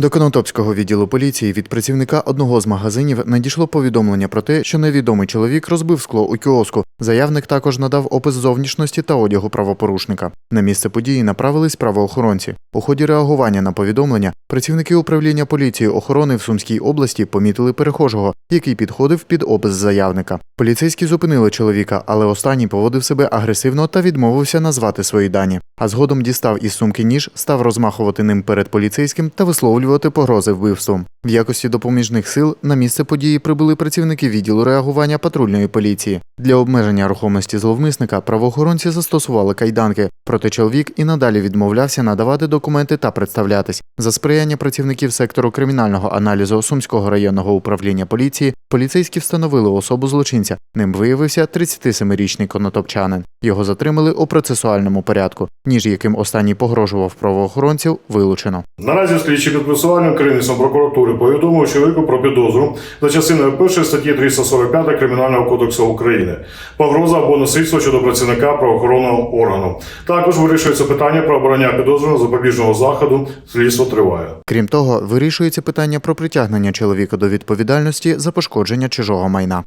До Конотопського відділу поліції від працівника одного з магазинів надійшло повідомлення про те, що невідомий чоловік розбив скло у кіоску. Заявник також надав опис зовнішності та одягу правопорушника. На місце події направились правоохоронці. У ході реагування на повідомлення працівники управління поліції охорони в Сумській області помітили перехожого, який підходив під опис заявника. Поліцейські зупинили чоловіка, але останній поводив себе агресивно та відмовився назвати свої дані. А згодом дістав із сумки ніж, став розмахувати ним перед поліцейським та висловлювати погрози вбивством. В якості допоміжних сил на місце події прибули працівники відділу реагування патрульної поліції. Для обмеження рухомості зловмисника правоохоронці застосували кайданки, проте чоловік і надалі відмовлявся надавати документи та представлятись. За сприяння працівників сектору кримінального аналізу Сумського районного управління поліції поліцейські встановили особу злочинця. Ним виявився 37-річний конотопчанин. Його затримали у процесуальному порядку. Ніж яким останній погрожував правоохоронців, вилучено. Наразі слідчі пресуванням керівництвом прокуратури повідомив чоловіку про підозру за частиною першої статті 345 Кримінального кодексу України, погроза або насильство щодо працівника правоохоронного органу. Також вирішується питання про обрання підозрюваного запобіжного заходу. Слідство триває. Крім того, вирішується питання про притягнення чоловіка до відповідальності за пошкодження чужого майна.